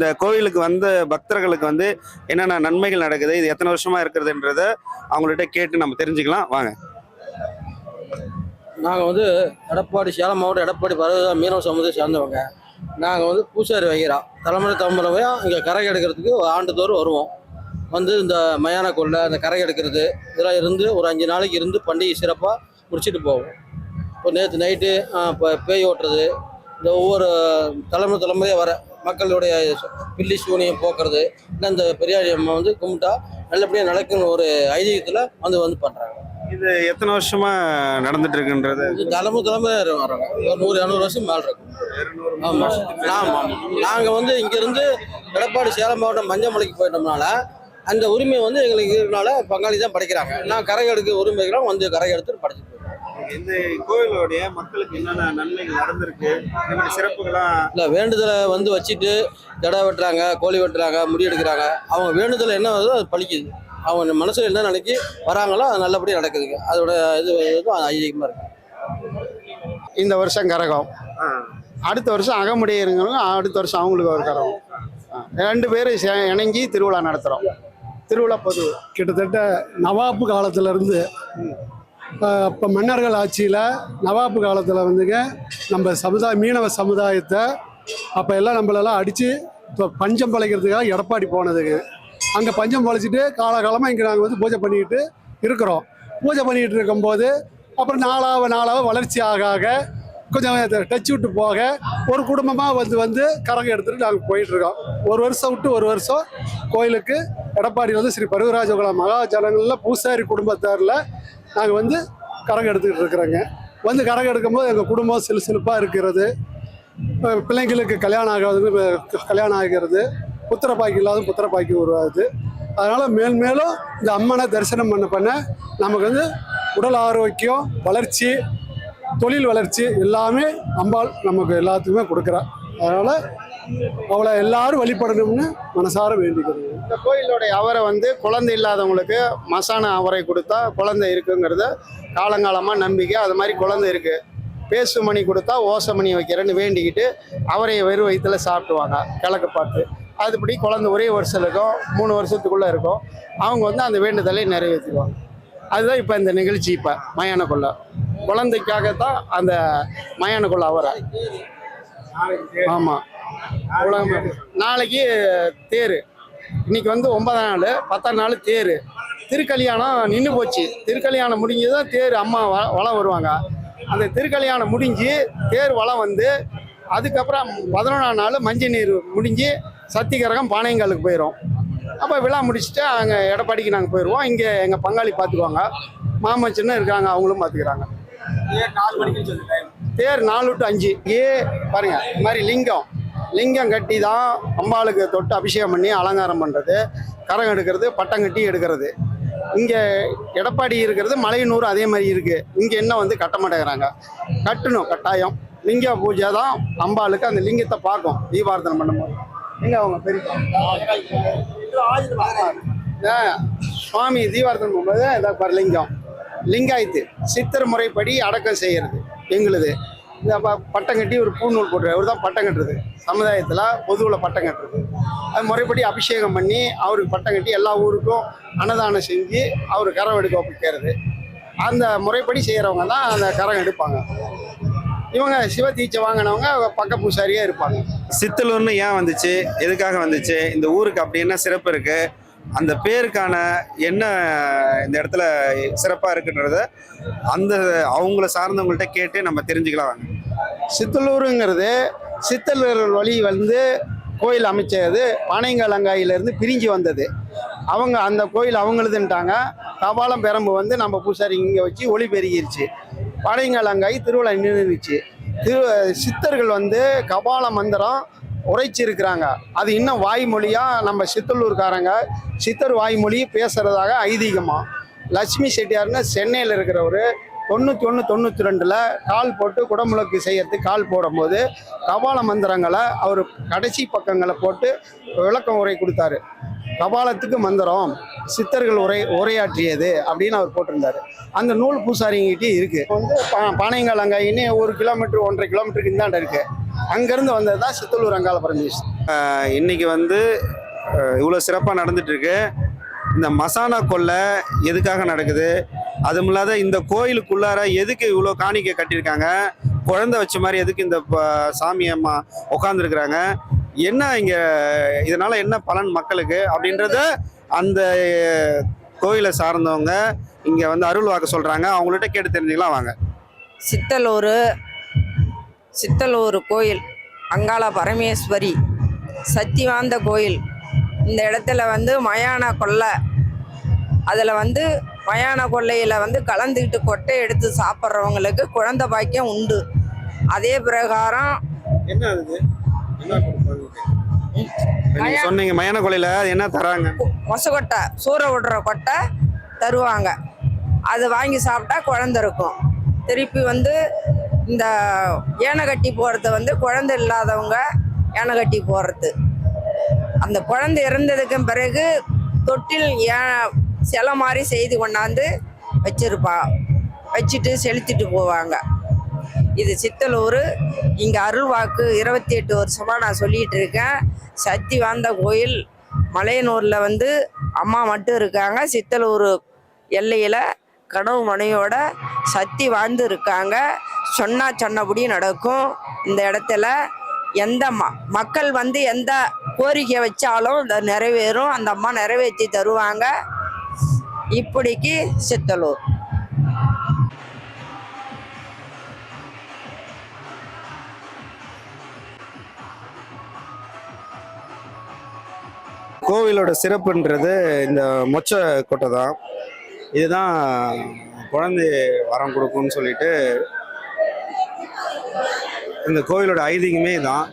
இந்த கோவிலுக்கு வந்த பக்தர்களுக்கு வந்து என்னென்ன நன்மைகள் நடக்குது இது எத்தனை வருஷமா இருக்கிறதுன்றத அவங்கள்ட்ட கேட்டு நம்ம தெரிஞ்சுக்கலாம். வாங்க. நாங்கள் வந்து எடப்பாடி சேலம் மாவட்டம் எடப்பாடி பரவ மீனவ சமுதாயம் சேர்ந்தவங்க. நாங்கள் வந்து பூசாரி வைக்கிறோம் தலைமுறை தலைமுறையாக இங்கே கரை எடுக்கிறதுக்கு ஆண்டுதோறும் வருவோம். வந்து இந்த மயான கொள்ளை இந்த கரை எடுக்கிறது இதெல்லாம் இருந்து ஒரு அஞ்சு நாளைக்கு இருந்து பண்டிகை சிறப்பாக முடிச்சுட்டு போவோம். இப்போ நேற்று நைட்டு இப்போ பேய் ஓட்டுறது இந்த ஒவ்வொரு தலைமுறை தலைமுறையாக வர மக்களுடைய பில்லி சூனியம் போக்குறது இல்லை இந்த பெரியாரி அம்மா வந்து கும்பிட்டா நல்லபடியாக நடக்குன்னு ஒரு ஐதீகத்தில் வந்து வந்து பண்ணுறாங்க இது எத்தனை வருஷமா நடந்துட்டு இருக்குன்றது? தலைமை தலைமை வரோங்க ஒரு நூறு இரநூறு வருஷம் மேல இருக்கும். ஆமாம் நாங்கள் வந்து இங்கேருந்து எடப்பாடி சேலம் மாவட்டம் மஞ்சமலைக்கு போயிட்டோம்னால அந்த உரிமை வந்து எங்களுக்கு இருக்கிறனால பங்காளி தான் படைக்கிறாங்க. நான் கரை எடுக்க உரிமைகளும் வந்து கரை எடுத்து படைச்சிட்டு. இந்த கோயிலுடைய மக்களுக்கு என்னென்ன நன்மைகள் நடந்திருக்கு? சிறப்புகள்லாம் இல்லை வேண்டுதலை வந்து வச்சுட்டு ஜடை வெட்டுறாங்க கோழி வெட்டுறாங்க முடி எடுக்கிறாங்க. அவங்க வேண்டுதல் என்ன வருதோ அது பழிக்குது. அவங்க மனசில் என்ன நினைக்கி வராங்களோ அது நல்லபடியாக நடக்குதுங்க. அதோட இது ஐதீகமாக இருக்கு. இந்த வருஷம் கரகம். அடுத்த வருஷம் அகமுடையருங்கிறவங்க அடுத்த வருஷம் அவங்களுக்கு ஒரு கரகம். ரெண்டு பேரும் இணங்கி திருவிழா நடத்துகிறோம் திருவிழா பொது. கிட்டத்தட்ட நவாப்பு காலத்திலேருந்து இப்போ மன்னர்கள் ஆட்சியில் நவாப்பு காலத்தில் வந்துங்க நம்ம சமுதாய மீனவ சமுதாயத்தை அப்போ எல்லாம் நம்மளெல்லாம் அடித்து இப்போ பஞ்சம் பழைக்கிறதுக்காக எடப்பாடி போனதுங்க. அங்கே பஞ்சம் பழைச்சிட்டு காலகாலமாக இங்கே நாங்கள் வந்து பூஜை பண்ணிக்கிட்டு இருக்கிறோம். பூஜை பண்ணிக்கிட்டு இருக்கும்போது அப்புறம் நாளாக நாளாக வளர்ச்சி ஆக ஆக கொஞ்சம் டச் விட்டு போக ஒரு குடும்பமாக வந்து வந்து கரகம் எடுத்துகிட்டு நாங்கள் போயிட்டுருக்கோம் ஒரு வருஷம் விட்டு ஒரு வருஷம் கோயிலுக்கு எடப்பாடி வந்து ஸ்ரீ பருவராஜகுலம் மகாஜனங்களில் பூசாரி குடும்பத்தாரில் நாங்கள் வந்து கரகம் எடுத்துக்கிட்டு இருக்கிறோங்க. வந்து கரகம் எடுக்கும்போது எங்கள் குடும்பம் சிலுசிலுப்பாக இருக்கிறது. பிள்ளைங்களுக்கு கல்யாணம் ஆகாது கல்யாணம் ஆகிறது. புத்திரப்பாக்கி இல்லாத புத்திரப்பாக்கி உருவாகுது. அதனால் மேல் மேலும் இந்த அம்மனை தரிசனம் பண்ண பண்ண நமக்கு வந்து உடல் ஆரோக்கியம் வளர்ச்சி தொழில் வளர்ச்சி எல்லாமே அம்பாள் நமக்கு எல்லாத்துக்குமே கொடுக்குறா. அதனால் அவளை எல்லாரும் வழிபடணும்னு மனசார வேண்டிக்கிறது இந்த கோயிலுடைய அவரை வந்து குழந்தை இல்லாதவங்களுக்கு மசான அவரை கொடுத்தா குழந்தை இருக்குங்கிறத காலங்காலமாக நம்பிக்கை. அது மாதிரி குழந்தை இருக்கு. பேசுமணி கொடுத்தா ஓசமணி வைக்கிறேன்னு வேண்டிக்கிட்டு அவரையை வெறும் வயிற்றுல சாப்பிடுவாங்க கிழக்கு பார்த்து. அதுபடி குழந்தை ஒரே வருஷம் இருக்கும் மூணு வருஷத்துக்குள்ளே இருக்கும். அவங்க வந்து அந்த வேண்டுதலை நிறைவேற்றுவாங்க அதுதான் இப்போ இந்த நிகழ்ச்சி இப்போ மயான கொள்ளை குழந்தைக்காகத்தான் அந்த மயான கொள்ளை அவரை. ஆமாம் நாளைக்கு தேர். இன்னைக்கு வந்து ஒன்பதாம் நாள் பத்தாம் நாள் தேர். திருக்கல்யாணம் நின்று போச்சு. திருக்கல்யாணம் முடிஞ்சதும் தேர் அம்மா வ வளம் வருவாங்க. அந்த திருக்கல்யாணம் முடிஞ்சு தேர் வளம் வந்து அதுக்கப்புறம் பதினொன்றாம் நாள் மஞ்சள் நீர் முடிஞ்சு சத்திகரகம் பாளையங்காலுக்கு போயிடும் அப்போ விழா முடிச்சுட்டு அங்கே எடப்பாடிக்கு நாங்கள் போயிடுவோம் இங்கே எங்கள் பங்காளி பார்த்துக்குவாங்க மாமச்சன்னு இருக்காங்க அவங்களும் பார்த்துக்கிறாங்க தேர் நாலு டு அஞ்சு. ஏ பாருங்க இது மாதிரி லிங்கம். லிங்கம் கட்டி தான் அம்பாளுக்கு தொட்டு அபிஷேகம் பண்ணி அலங்காரம் பண்ணுறது கரம் எடுக்கிறது பட்டம் கட்டி எடுக்கிறது. இங்கே எடப்பாடி இருக்கிறது மலையனூர் அதே மாதிரி இருக்குது இங்கே என்ன வந்து கட்ட மாட்டேங்கிறாங்க? கட்டணும் கட்டாயம். லிங்க பூஜை தான் அம்பாளுக்கு அந்த லிங்கத்தை பார்க்கும் தீபார்த்தனை பண்ணும்போது. எங்க அவங்க பெரிய ஆ, சுவாமி தீபார்த்தனை பண்ணும்போது இதை லிங்கம். லிங்காயத்து. சித்தர் முறைப்படி அடக்கம் செய்கிறது எங்களுது. பட்டம் கட்டி ஒரு பூநூல் போட்டுரு அவர் தான் பட்டம் கட்டுறது. சமுதாயத்தில் பொதுவில் பட்டம் கட்டுறது. அது முறைப்படி அபிஷேகம் பண்ணி அவருக்கு பட்டம் கட்டி எல்லா ஊருக்கும் அன்னதானம் செஞ்சு அவர் கரம் எடுக்க வைக்கிறது அந்த முறைப்படி செய்கிறவங்க தான் அந்த கரம் எடுப்பாங்க. இவங்க சிவ தீட்சை வாங்கினவங்க பக்க பூசாரியாக இருப்பாங்க. சித்தலூர்னு ஏன் வந்துச்சு? எதுக்காக வந்துச்சு? இந்த ஊருக்கு அப்படி என்ன சிறப்பு இருக்குது அந்த பேருக்கான என்ன இந்த இடத்துல சிறப்பாக இருக்குன்றத அந்த அவங்கள சார்ந்தவங்கள்ட்ட கேட்டு நம்ம தெரிஞ்சுக்கலாம். வாங்க சித்தலூருங்கிறது சித்தலூர் வழி வந்து கோயில் அமைச்சது பனைங்கலங்காயிலிருந்து பிரிஞ்சு வந்தது. அவங்க அந்த கோயில் அவங்களுதுன்ட்டாங்க. கபாலம் பெரம்பு வந்து நம்ம பூசாரி இங்கே வச்சு ஒளி பெருகிருச்சு. பனைங்கலங்காய் திருவிழா நின்றுச்சு. திரு சித்தர்கள் வந்து கபால மந்திரம் உரைச்சிருக்கிறாங்க. அது இன்னும் வாய்மொழியாக நம்ம சித்தலூர்காரங்க சித்தர் வாய்மொழி பேசுகிறதாக ஐதீகமாக லட்சுமி செட்டியார்னு சென்னையில் இருக்கிறவர் தொண்ணூற்றி ஒன்று தொண்ணூற்றி ரெண்டில் கால் போட்டு குடமுழுக்கு செய்யறதுக்கு கால் போடும்போது கபால மந்திரங்களை அவர் கடைசி பக்கங்களை போட்டு விளக்கம் உரை கொடுத்தாரு. கபாலத்துக்கு மந்திரம் சித்தர்கள் உரை உரையாற்றியது அப்படின்னு அவர் போட்டிருந்தாரு. அந்த நூல் பூசாரிங்கிட்டே இருக்குது வந்து பா பானையங்கால் அங்கே இன்னும் ஒரு கிலோமீட்டர் ஒன்றரை கிலோமீட்டருக்கு இந்தாண்ட இருக்குது அங்கேருந்து வந்தது தான் சித்தலூர் அங்காள பரமேஸ்வரன் இன்னைக்கு வந்து இவ்வளோ சிறப்பாக நடந்துட்டு இருக்கு இந்த மசானா கொள்ளை எதுக்காக நடக்குது? அதுவும் இல்லாத இந்த கோயிலுக்குள்ளார எதுக்கு இவ்வளோ காணிக்கை கட்டியிருக்காங்க? குழந்தை வச்ச மாதிரி எதுக்கு இந்த ப- சாமி அம்மா உட்காந்துருக்குறாங்க என்ன இங்கே இதனால என்ன பலன் மக்களுக்கு? அப்படின்றத அந்த கோயிலை சார்ந்தவங்க இங்கே வந்து அருள் வாக்கு சொல்கிறாங்க அவங்கள்ட்ட கேட்டு தெரிஞ்சுக்கலாம் வாங்க. சித்தலூர் சித்தலூர் கோயில் அங்காள பரமேஸ்வரி சக்திவாந்த கோயில். இந்த இடத்துல வந்து மயான கொள்ளை. அதில் வந்து மயான கொள்ளையில் வந்து கலந்துக்கிட்டு கொட்டை எடுத்து சாப்பிட்றவங்களுக்கு குழந்தை பாக்கியம் உண்டு. அதே பிரகாரம் சொன்னீங்க மயான கொலையில் என்ன தராங்க? மொசக்கொட்டை சூற விடுற கொட்டை தருவாங்க. அது வாங்கி சாப்பிட்டா குழந்தை இருக்கும். திருப்பி வந்து இந்த ஏனை கட்டி போகிறது வந்து குழந்தை இல்லாதவங்க ஏனை கட்டி போகிறது அந்த குழந்தை இறந்ததுக்கு பிறகு தொட்டில் ஏ சிலை மாதிரி செய்து கொண்டாந்து வச்சிருப்பா வச்சுட்டு செலுத்திட்டு போவாங்க. இது சித்தலூர். இங்கே அருள்வாக்கு இருபத்தி எட்டு வருஷமாக நான் சொல்லிகிட்டு இருக்கேன். சக்தி வாய்ந்த கோயில். மலையனூரில் வந்து அம்மா மட்டும் இருக்காங்க. சித்தலூர் எல்லையில் கனவு மனையோட சக்தி வாழ்ந்து இருக்காங்க. சொன்னா சொன்னபடி நடக்கும். இந்த இடத்துல எந்த ம மக்கள் வந்து எந்த கோரிக்கை வச்சாலும் இந்த நிறைவேறும். அந்த அம்மா நிறைவேற்றி தருவாங்க. இப்படிக்கு சித்தலூர். கோவிலோட சிறப்புன்றது இந்த மொச்ச கொட்டை தான். இதுதான் குழந்தை வரம் கொடுக்கும்னு சொல்லிட்டு இந்த கோயிலோட ஐதீகமே தான்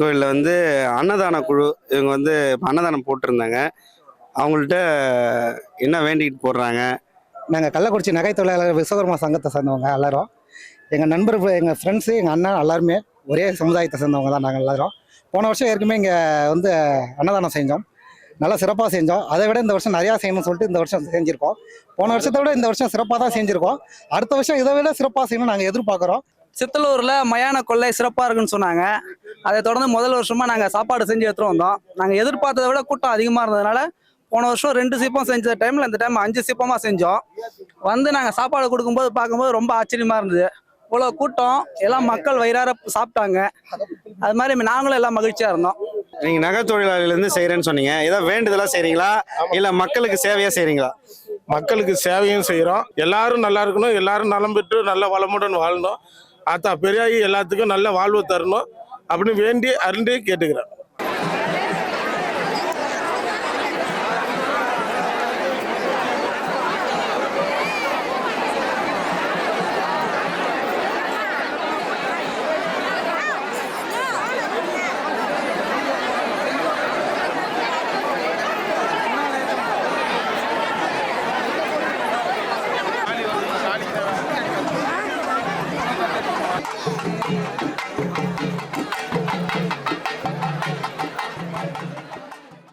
கோயிலில் வந்து அன்னதான குழு இவங்க வந்து அன்னதானம் போட்டிருந்தாங்க. அவங்கள்ட்ட என்ன வேண்டிக்கிட்டு போடுறாங்க? நாங்கள் கள்ளக்குறிச்சி நகை தொழிலாளர் விஸ்வகர்மா சங்கத்தை சேர்ந்தவங்க எல்லாரும். எங்கள் நண்பர் எங்கள் ஃப்ரெண்ட்ஸு எங்கள் அண்ணன் எல்லாருமே ஒரே சமுதாயத்தை சேர்ந்தவங்க தான் நாங்கள் எல்லாரும். போன வருஷம் ஏற்கனவே இங்கே வந்து அன்னதானம் செஞ்சோம். நல்லா சிறப்பாக செஞ்சோம். அதை விட இந்த வருஷம் நிறையா செய்யணும்னு சொல்லிட்டு இந்த வருஷம் செஞ்சுருக்கோம். போன வருஷத்தை விட இந்த வருஷம் சிறப்பாக தான் செஞ்சுருக்கோம். அடுத்த வருஷம் இதை விட சிறப்பாக செய்யணும்னு நாங்கள் எதிர்பார்க்குறோம். சித்தலூர்ல மயான கொள்ளை சிறப்பா இருக்குன்னு சொன்னாங்க. அதை தொடர்ந்து முதல் வருஷமா நாங்க சாப்பாடு செஞ்சு எடுத்துட்டு வந்தோம். நாங்க எதிர்பார்த்ததை விட கூட்டம் அதிகமா இருந்ததுனால போன வருஷம் ரெண்டு சிப்பம் செஞ்ச டைம்ல இந்த டைம் அஞ்சு சிப்பமா செஞ்சோம். வந்து நாங்க சாப்பாடு கொடுக்கும்போது பார்க்கும்போது ரொம்ப ஆச்சரியமா இருந்தது. இவ்வளோ கூட்டம் எல்லாம் மக்கள் வயிறார சாப்பிட்டாங்க. அது மாதிரி நாங்களும் எல்லாம் மகிழ்ச்சியா இருந்தோம். நீங்க நகை தொழிலாளிலேருந்து செய்கிறேன்னு சொன்னீங்க. ஏதோ வேண்டுதலாக செய்கிறீங்களா இல்லை மக்களுக்கு சேவையாக செய்கிறீங்களா மக்களுக்கு சேவையும் செய்கிறோம் எல்லாரும் நல்லா இருக்கணும். எல்லாரும் நலம் பெற்று நல்ல வளமுடன் வாழணும் அத்தா பெரியாகி எல்லாத்துக்கும் நல்ல வாழ்வு தரணும் அப்படின்னு வேண்டி அருண்டி கேட்டுக்கிறேன்.